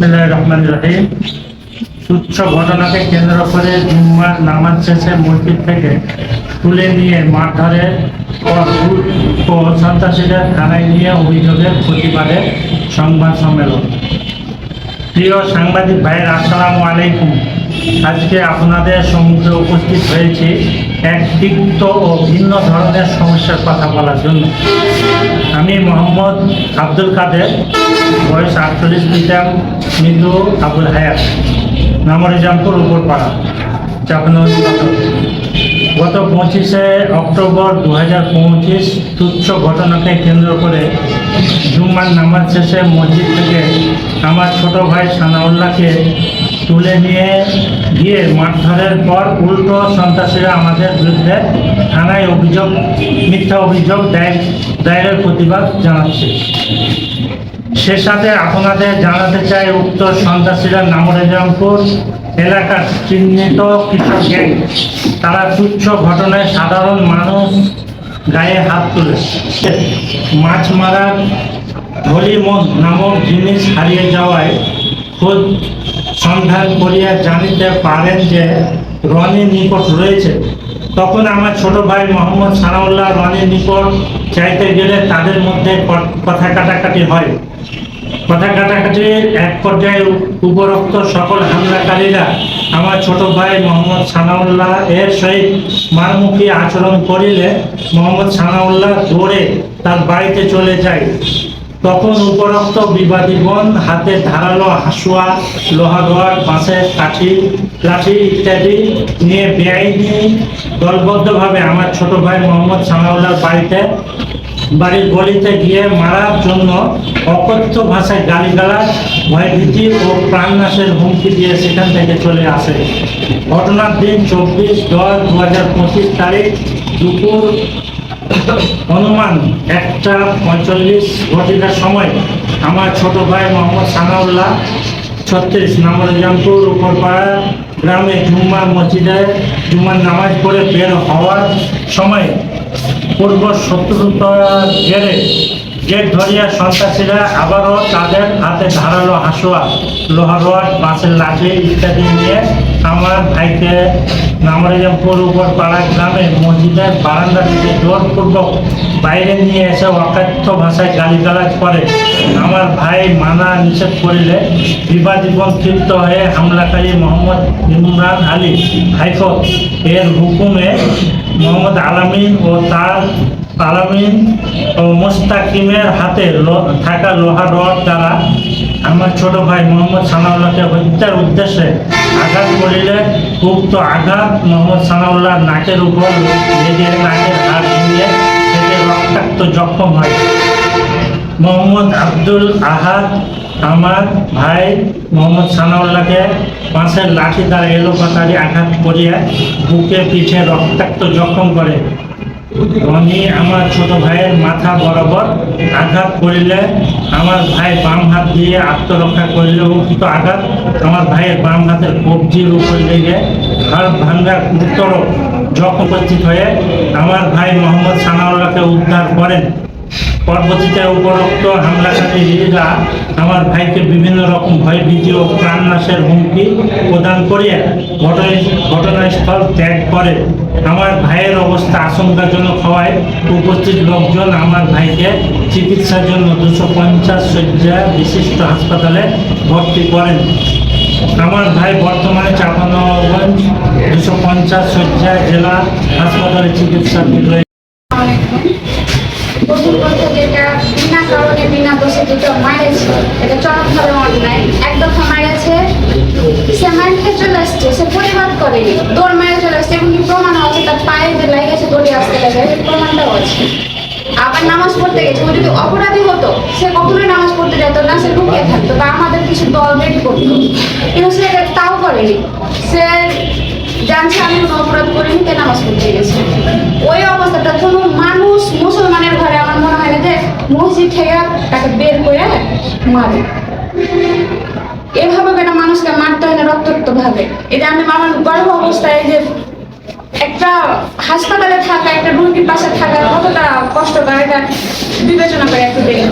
বিসমিল্লাহ রহমান রহিম। তুচ্ছ ঘটনাকে কেন্দ্র করে জুম্মার নামাজ শেষে মসজিদ থেকে তুলে নিয়ে মারধরে ও সন্ত্রাসীদের থানায় নিয়ে অভিযোগের প্রতিবাদে সংবাদ সম্মেলন। প্রিয় সাংবাদিক ভাইয়ের, আসসালামু আলাইকুম। আজকে আপনাদের সম্মুখে উপস্থিত হয়েছি এক তিক্ত ও ভিন্ন ধরনের সমস্যার কথা বলার জন্য। আমি মোহাম্মদ আব্দুল কাদের, বয়স আটচল্লিশ পিতাম মৃদু আবুল হায়াত নামরিজামপুর উপরপাড়া। চাপানগঞ্জ গত পঁচিশে অক্টোবর দু হাজার পঁচিশ তুচ্ছ ঘটনাকে কেন্দ্র করে জুম্মার নামাজ শেষে মসজিদ থেকে আমার ছোট ভাই সানাউল্লাহকে তুলে নিয়ে গিয়ে মারধরের পর উল্টো সন্ত্রাসীরা আমাদের বিরুদ্ধে থানায় অভিযোগ, মিথ্যা অভিযোগ দায়ের দায়েরের প্রতিবাদ জানাচ্ছে। সে সাথে আপনাদের জানাতে চাই উক্ত সন্ত্রাসীরা নামরেজামপুর এলাকার চিহ্নিত কৃষক গ্যাং। তারা তুচ্ছ ঘটনায় সাধারণ মানুষ গায়ে হাত তুলে। মাছ মারার হরিমন নামক জিনিস হারিয়ে যাওয়ায় খোঁজ সন্ধান করিয়া জানিতে পারেন যে রনি নিকট রয়েছে। তখন আমার ছোট ভাই মোহাম্মদ সানাউল্লাহ রনির নিকট চাইতে গেলে তাদের মধ্যে কথা কাটাকাটি হয়। কথা কাটাকাটির এক পর্যায়ে উপ- উপরোক্ত সকল হামলাকারীরা আমার ছোট ভাই মোহাম্মদ সানাউল্লাহ এর সহিত মারমুখী আচরণ করিলে মোহাম্মদ সানাউল্লাহ দৌড়ে তার বাড়িতে চলে যায়। তখন উপরোক্ত বিবাদীগণ হাতে ধারালো হাসুয়া লোহা রড বাঁশের কাঠি, লাঠি ইত্যাদি নিয়ে বেআইনি, দলবদ্ধভাবে আমার ছোট ভাই মোহাম্মদ সানাউল্লাহর বাড়িতে, বাড়ির গলিতে গিয়ে মারার জন্য অকথ্য ভাষায় গালিগালাজ, ভয়ভীতি ও প্রাণনাশের হুমকি দিয়ে সেখান থেকে চলে আসে। ঘটনার দিন চব্বিশ দশ দু হাজার পঁচিশ তারিখ দুপুর অনুমান, একটা পঁয়তাল্লিশ ঘটিকার সময় আমার ছোট ভাই মোহাম্মদ সানাউল্লাহ ছত্রিশ নামরজামপুর উপরপাড়া গ্রামে জুম্মা মসজিদে জুম্মার নামাজ পড়ে বের হওয়ার সময় পূর্ব শত্রুতার জেরে গেট ধরিয়া সন্ত্রাসীরা আবারও তাদের হাতে ধারালো হাসুয়া লোহা রড বাঁশের লাঠি ইত্যাদি নিয়ে আমার ভাইকে নামরাজামপুর উপর পাড়া গ্রামে মসজিদের বারান্দা থেকে জোরপূর্বক বাইরে নিয়ে এসে অকাথ্য ভাষায় গালিগালাজ করে। আমার ভাই মানা নিষেধ করিলে বিবাদীগণ ক্ষিপ্ত হয়ে হামলাকারী মোহাম্মদ ইমরান আলী হাইকোর্ট এর হুকুমে মোহাম্মদ আলামিন ও তার আলামিন ও মোস্তাকিমের হাতে থাকা লোহা রড দ্বারা আমার ছোট ভাই মোহাম্মদ সানাউল্লাহকে হত্যার উদ্দেশ্যে আঘাত করিলে উক্ত আঘাত মোহাম্মদ সানাউল্লাহ নাকের উপর লেগে নাকের হাত ভেঙে থেকে রক্তাক্ত জখম হয়। মোহাম্মদ আব্দুল আহাদ আমার ভাই মোহাম্মদ সানাউল্লাহকে পাঁচের লাঠি দ্বারা এলোপাতারি আঘাত করিয়া বুকে পিঠে রক্তাক্ত জখম করে। আমি আমার ছোট ভাইয়ের মাথা বরাবর আঘাত করিলে আমার ভাই বাম হাত দিয়ে আত্মরক্ষা করিলে উক্ত আঘাত, আমার ভাইয়ের বাম হাতের কবজির উপর লেগে হাড় ভাঙ্গা গুরুতর জখম উপস্থিত হয়ে আমার ভাই মোহাম্মদ সানাউল্লাহকে উদ্ধার করেন। পরবর্তীতে উপরোক্ত হামলাকারীরা আমার ভাইকে বিভিন্ন রকম ভয় ভয়ভীতি ও প্রাণনাশের হুমকি প্রদান করিয়া ঘটনা- ঘটনাস্থল ত্যাগ করে আমার ভাইয়ের অবস্থা আশঙ্কাজনক হওয়ায় উপস্থিত লোকজন আমার ভাইকে চিকিৎসার জন্য দুশো পঞ্চাশ শয্যা বিশিষ্ট হাসপাতালে ভর্তি করেন। আমার ভাই বর্তমানে চাপানগঞ্জ দুশো পঞ্চাশ শয্যা জেলা হাসপাতালে চিকিৎসা রয়েছে করতে যেটা বিনা কারণে বিনা দোষে যেটা মারেছে এটা চরমভাবে অন্যায় এক দফা মারেছে সে মারতে চলে আসছে সে পরিবার করেনি দৌড় মারে চলে আসছে এমনকি প্রমাণ আছে তার পায়ে যে লাগে গেছে দৌড়ে আসতে লাগে প্রমাণটাও আছে আবার নামাজ পড়তে গেছে ও যদি অপরাধী হতো সে কখনোই নামাজ পড়তে যেত না সে লুকিয়ে থাকতো বা আমাদের কিছু দল রেডি করতো কিন্তু সে তাও করেনি সে জানছে আমি কোনো অপরাধ করিনি কে নামাজ পড়তে গেছে ওই অবস্থাটা কোনো মানুষ মুসলমানের ঘরে আমার মনে হয় না যে মসজিদ থেকে তাকে বের করে মারে এভাবে একটা মানুষকে মারতে হয় না রক্তাক্ত ভাবে এটা আমি আমার গর্ভ অবস্থায় যে একটা হাসপাতালে থাকা, একটা রুগীর পাশে থাকা, কতটা কষ্টকর এটা বিবেচনা করে একটু দেখুন